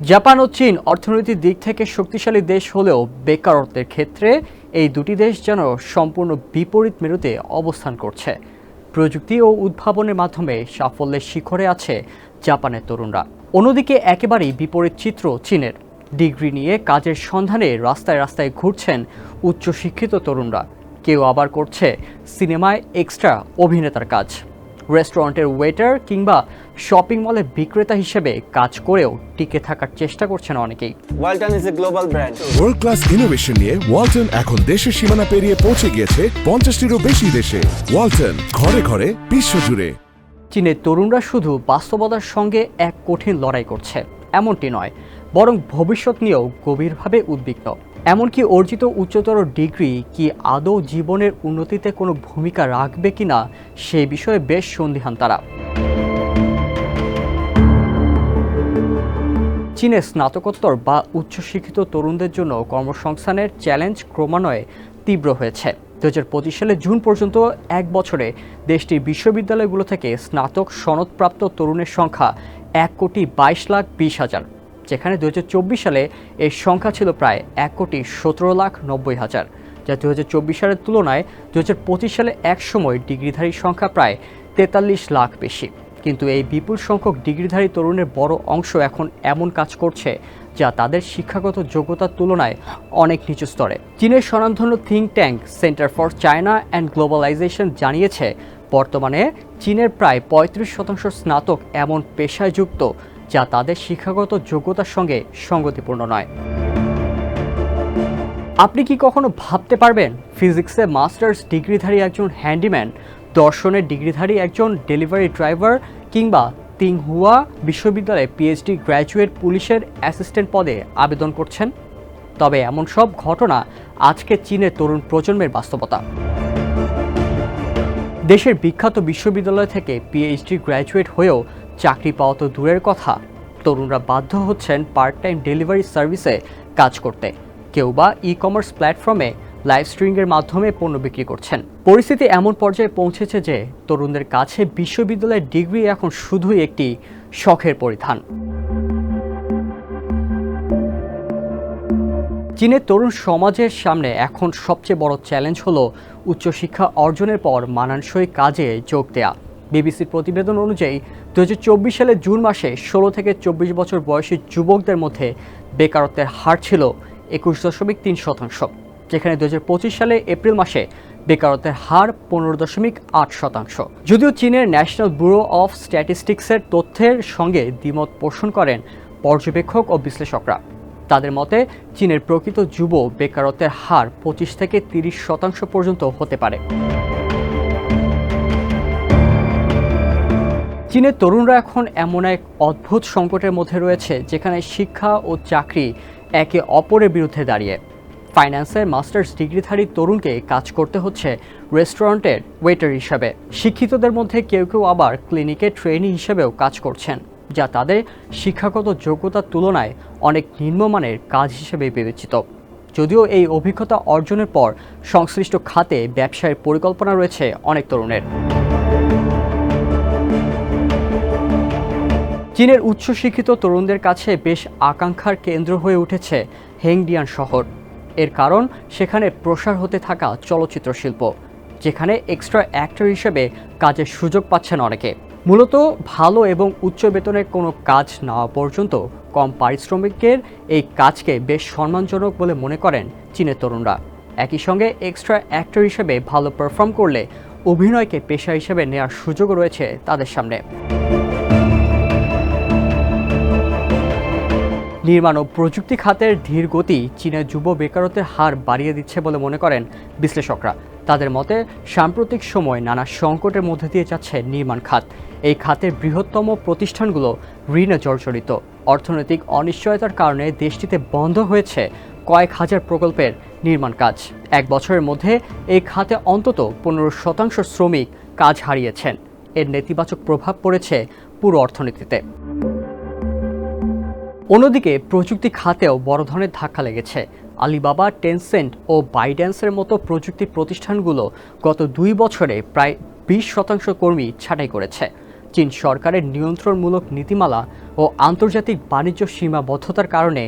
Japan ও চীন অর্থনৈতিক দিক থেকে শক্তিশালী দেশ হলেও বেকারত্বের ক্ষেত্রে এই দুটি দেশ যেন সম্পূর্ণ বিপরীত মেরুতে অবস্থান করছে। প্রযুক্তি ও উদ্ভাবনের মাধ্যমে সাফল্যের শিখরে আছে জাপানের তরুণরা। অন্যদিকে একেবারেই বিপরীত চিত্র চীনের। ডিগ্রি নিয়ে কাজের সন্ধানে রাস্তায় রাস্তায় ঘুরছেন উচ্চশিক্ষিত তরুণরা। কেউ আবার করছে সিনেমায় এক্সট্রা অভিনেতার কাজ। রেস্টুরেন্টের ওয়েটার কিংবা শপিং মলের বিক্রেতা হিসেবে কাজ করেও টিকে থাকার চেষ্টা করছেন অনেকেই। Walton is a global brand world class innovation নিয়ে ওয়ালটন এখন দেশের সীমানা পেরিয়ে পৌঁছে গিয়েছে পঞ্চাশটিরও বেশি দেশে। ওয়ালটন ঘরে ঘরে বিশ্বজুড়ে। চীনের তরুণরা শুধু বাস্তবতার সঙ্গে এক কঠিন লড়াই করছে এমনটি নয় বরং ভবিষ্যৎ নিয়েও গভীরভাবে উদ্বিগ্ন। এমনকি অর্জিত উচ্চতর ডিগ্রি কি আদৌ জীবনের উন্নতিতে কোনো ভূমিকা রাখবে কি না সে বিষয়ে বেশ সন্দিহান তারা। চীনে স্নাতকোত্তর বা উচ্চশিক্ষিত তরুণদের জন্য কর্মসংস্থানের চ্যালেঞ্জ ক্রমান্বয়ে তীব্র হয়েছে। দু হাজার পঁচিশ সালে জুন পর্যন্ত এক বছরে দেশটির বিশ্ববিদ্যালয়গুলো থেকে স্নাতক সনদপ্রাপ্ত তরুণের সংখ্যা এক কোটি বাইশ লাখ বিশ হাজার। যেখানে দু সালে এর সংখ্যা ছিল প্রায় এক কোটি সতেরো লাখ নব্বই হাজার, যা দু সালের তুলনায় দু সালে এক সময় ডিগ্রিধারীর সংখ্যা প্রায় তেতাল্লিশ লাখ বেশি। কিন্তু এই বিপুল সংখ্যক ডিগ্রিধারী তরুণের বড় অংশ এখন এমন কাজ করছে যা তাদের শিক্ষাগত যোগ্যতার তুলনায় অনেক নিচু স্তরে। চীনের স্বনামধন্য think tank centre for China and globalization জানিয়েছে, বর্তমানে চীনের প্রায় পঁয়ত্রিশ শতাংশ স্নাতক এমন পেশায় যুক্ত যা তাদের শিক্ষাগত যোগ্যতার সঙ্গে সঙ্গতিপূর্ণ নয়। আপনি কি কখনো ভাবতে পারবেন, ফিজিক্সে মাস্টার্স ডিগ্রিধারী একজন হ্যান্ডিম্যান দর্শনের ডিগ্রিধারী একজন ডেলিভারি ড্রাইভার কিংবা তিংহুয়া বিশ্ববিদ্যালয়ে পিএইচডি গ্র্যাজুয়েট পুলিশের অ্যাসিস্ট্যান্ট পদে আবেদন করছেন? তবে এমন সব ঘটনা আজকে চীনের তরুণ প্রজন্মের বাস্তবতা। দেশের বিখ্যাত বিশ্ববিদ্যালয় থেকে পিএইচডি গ্র্যাজুয়েট হয়েও চাকরি পাওয়া তো দূরের কথা। তরুণরা বাধ্য হচ্ছেন পার্ট টাইম ডেলিভারি সার্ভিসে কাজ করতে। কেউ বা ই কমার্স প্ল্যাটফর্মে লাইভ স্ট্রিমিংয়ের মাধ্যমে পণ্য বিক্রি করছেন। পরিস্থিতি এমন পর্যায়ে পৌঁছেছে যে তরুণদের কাছে বিশ্ববিদ্যালয়ের ডিগ্রি এখন শুধুই একটি শখের পরিধান। চীনের তরুণ সমাজের সামনে এখন সবচেয়ে বড় চ্যালেঞ্জ হল উচ্চশিক্ষা অর্জনের পর মানানসই কাজে যোগ দেয়া। বিবিসির প্রতিবেদন অনুযায়ী দু সালের জুন মাসে ষোলো থেকে চব্বিশ বছর বয়সী যুবকদের মধ্যে বেকারত্বের হার ছিল একুশ দশমিক তিন শতাংশ, যেখানে দু হাজার পঁচিশ সালে এপ্রিল মাসে বেকারত্বের হার পনেরো দশমিক আট শতাংশ। যদিও চীনের ন্যাশনাল ব্যুরো অফ স্ট্যাটিস্টিক্সের তথ্যের সঙ্গে দ্বিমত পোষণ করেন পর্যবেক্ষক ও বিশ্লেষকরা। তাদের মতে, চীনের প্রকৃত যুব বেকারত্বের হার পঁচিশ থেকে তিরিশ শতাংশ পর্যন্ত হতে পারে। চীনের তরুণরা এখন এমন এক অদ্ভুত সংকটের মধ্যে রয়েছে যেখানে শিক্ষা ও চাকরি একে অপরের বিরুদ্ধে দাঁড়িয়ে। ফাইন্যান্সের মাস্টার্স ডিগ্রিধারী তরুণকে কাজ করতে হচ্ছে রেস্টুরেন্টের ওয়েটার হিসাবে। শিক্ষিতদের মধ্যে কেউ কেউ আবার ক্লিনিকে ট্রেনি হিসেবেও কাজ করছেন, যা তাদের শিক্ষাগত যোগ্যতার তুলনায় অনেক নিম্নমানের কাজ হিসেবে বিবেচিত। যদিও এই অভিজ্ঞতা অর্জনের পর সংশ্লিষ্ট খাতে ব্যবসায়ের পরিকল্পনা রয়েছে অনেক তরুণের। চীনের উচ্চশিক্ষিত তরুণদের কাছে বেশ আকাঙ্ক্ষার কেন্দ্র হয়ে উঠেছে হেংডিয়ান শহর। এর কারণ, সেখানে প্রসার হতে থাকা চলচ্চিত্র শিল্প, যেখানে এক্সট্রা অ্যাক্টর হিসেবে কাজের সুযোগ পাচ্ছেন অনেকে। মূলত ভালো এবং উচ্চ বেতনের কোনো কাজ নেওয়া পর্যন্ত কম পারিশ্রমিকের এই কাজকে বেশ সম্মানজনক বলে মনে করেন চীনের তরুণরা। একই সঙ্গে এক্সট্রা অ্যাক্টর হিসেবে ভালো পারফর্ম করলে অভিনয়কে পেশা হিসেবে নেওয়ার সুযোগ রয়েছে তাদের সামনে। নির্মাণ ও প্রযুক্তি খাতের ধীর গতি চীনের যুব বেকারত্বের হার বাড়িয়ে দিচ্ছে বলে মনে করেন বিশ্লেষকরা। তাদের মতে, সাম্প্রতিক সময় নানা সংকটের মধ্যে দিয়ে যাচ্ছে নির্মাণ খাত। এই খাতের বৃহত্তম প্রতিষ্ঠানগুলো ঋণে জর্জরিত। অর্থনৈতিক অনিশ্চয়তার কারণে দেশটিতে বন্ধ হয়েছে কয়েক হাজার প্রকল্পের নির্মাণ কাজ। এক বছরের মধ্যে এই খাতে অন্তত পনেরো শতাংশ শ্রমিক কাজ হারিয়েছেন। এর নেতিবাচক প্রভাব পড়েছে পুরো অর্থনীতিতে। অন্যদিকে প্রযুক্তি খাতেও বড় ধরনের ধাক্কা লেগেছে। আলিবাবা, টেনসেন্ট ও বাইড্যান্সের মতো প্রযুক্তি প্রতিষ্ঠানগুলো গত দুই বছরে প্রায় বিশ শতাংশ কর্মী ছাঁটাই করেছে। চীন সরকারের নিয়ন্ত্রণমূলক নীতিমালা ও আন্তর্জাতিক বাণিজ্য সীমাবদ্ধতার কারণে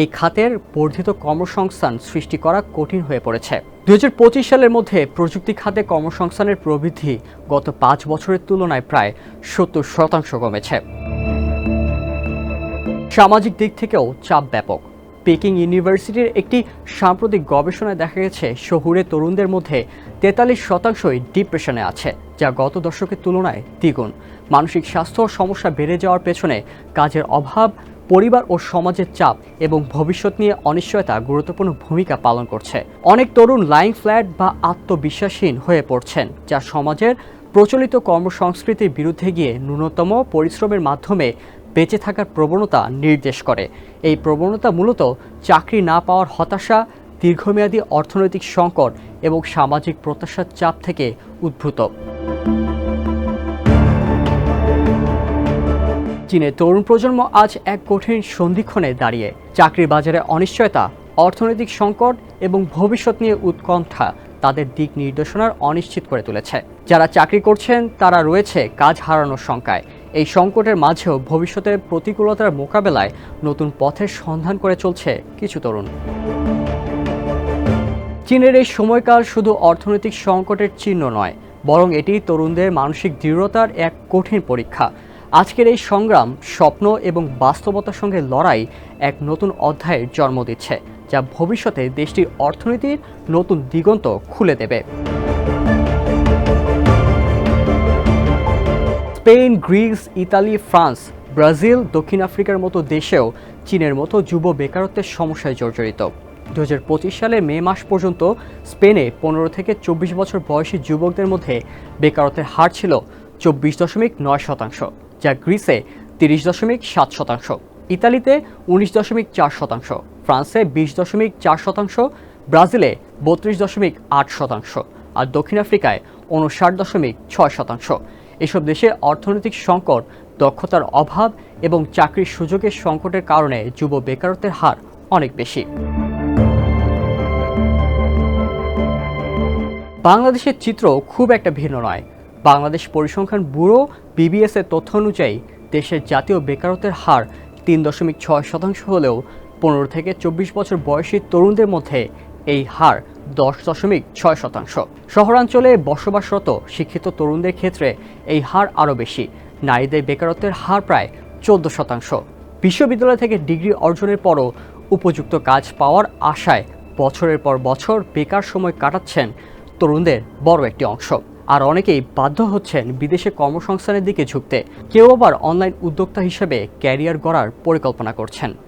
এই খাতের বর্ধিত কর্মসংস্থান সৃষ্টি করা কঠিন হয়ে পড়েছে। দু হাজার পঁচিশ সালের মধ্যে প্রযুক্তি খাতে কর্মসংস্থানের প্রবৃদ্ধি গত পাঁচ বছরের তুলনায় প্রায় সত্তর শতাংশ কমেছে। সামাজিক দিক থেকেও চাপ ব্যাপক। পেকিং ইউনিভার্সিটির একটি সাম্প্রতিক গবেষণায় দেখা গেছে, শহুরে তরুণদের মধ্যে তেতাল্লিশ শতাংশই ডিপ্রেশনে আছে, যা গত দশকের তুলনায় দ্বিগুণ। মানসিক স্বাস্থ্য সমস্যা বেড়ে যাওয়ার পেছনে কাজের অভাব, পরিবার ও সমাজের চাপ এবং ভবিষ্যৎ নিয়ে অনিশ্চয়তা গুরুত্বপূর্ণ ভূমিকা পালন করছে। অনেক তরুণ লাইং ফ্ল্যাট বা আত্মবিশ্বাসহীন হয়ে পড়ছেন, যা সমাজের প্রচলিত কর্মসংস্কৃতির বিরুদ্ধে গিয়ে ন্যূনতম পরিশ্রমের মাধ্যমে বেঁচে থাকার প্রবণতা নির্দেশ করে। এই প্রবণতা মূলত চাকরি না পাওয়ার হতাশা, দীর্ঘমেয়াদী অর্থনৈতিক সংকট এবং সামাজিক প্রত্যাশার চাপ থেকে উদ্ভূত। চীনের তরুণ প্রজন্ম আজ এক কঠিন সন্ধিক্ষণে দাঁড়িয়ে। চাকরির বাজারে অনিশ্চয়তা, অর্থনৈতিক সংকট এবং ভবিষ্যৎ নিয়ে উৎকণ্ঠা তাদের দিক নির্দেশনার অনিশ্চিত করে তুলেছে। যারা চাকরি করছেন, তারা রয়েছে কাজ হারানোর শঙ্কায়। এই সংকটের মাঝেও ভবিষ্যতের প্রতিকূলতার মোকাবেলায় নতুন পথের সন্ধান করে চলছে কিছু তরুণ। চীনের এই সময়কাল শুধু অর্থনৈতিক সংকটের চিহ্ন নয়, বরং এটি তরুণদের মানসিক দৃঢ়তার এক কঠিন পরীক্ষা। আজকের এই সংগ্রাম স্বপ্ন এবং বাস্তবতার সঙ্গে লড়াই এক নতুন অধ্যায়ের জন্ম দিচ্ছে, যা ভবিষ্যতে দেশটির অর্থনীতির নতুন দিগন্ত খুলে দেবে। Spain, Greece, Italy, France, Brazil, দক্ষিণ আফ্রিকার মতো দেশেও চীনের মতো যুব বেকারত্বের সমস্যায় জর্জরিত। দু সালের মে মাস পর্যন্ত স্পেনে পনেরো থেকে চব্বিশ বছর বয়সী যুবকদের মধ্যে বেকারত্বের হার ছিল চব্বিশ দশমিক নয় শতাংশ, যা গ্রিসে তিরিশ দশমিক সাত শতাংশ, ইতালিতে উনিশ দশমিক চার শতাংশ, ফ্রান্সে বিশ দশমিক চার শতাংশ, ব্রাজিলে বত্রিশ দশমিক আট শতাংশ আর দক্ষিণ আফ্রিকায় উনষাট দশমিক ছয় শতাংশ। এসব দেশে অর্থনৈতিক সংকট, দক্ষতার অভাব এবং চাকরির সুযোগের সংকটের কারণে যুব বেকারত্বের হার অনেক বেশি। বাংলাদেশের চিত্র খুব একটা ভিন্ন নয়। বাংলাদেশ পরিসংখ্যান ব্যুরো বিবিএস এর তথ্য অনুযায়ী, দেশের জাতীয় বেকারত্বের হার তিন দশমিক ছয় শতাংশ হলেও পনেরো থেকে চব্বিশ বছর বয়সী তরুণদের মধ্যে এই হার দশ দশমিক ছয় শতাংশ। শহরাঞ্চলে বসবাসরত শিক্ষিত তরুণদের ক্ষেত্রে এই হার আরও বেশি। নারীদের বেকারত্বের হার প্রায় চোদ্দ শতাংশ। বিশ্ববিদ্যালয় থেকে ডিগ্রি অর্জনের পরও উপযুক্ত কাজ পাওয়ার আশায় বছরের পর বছর বেকার সময় কাটাচ্ছেন তরুণদের বড় একটি অংশ। আর অনেকেই বাধ্য হচ্ছেন বিদেশে কর্মসংস্থানের দিকে ঝুঁকতে। কেউ আবার অনলাইন উদ্যোক্তা হিসেবে ক্যারিয়ার গড়ার পরিকল্পনা করছেন।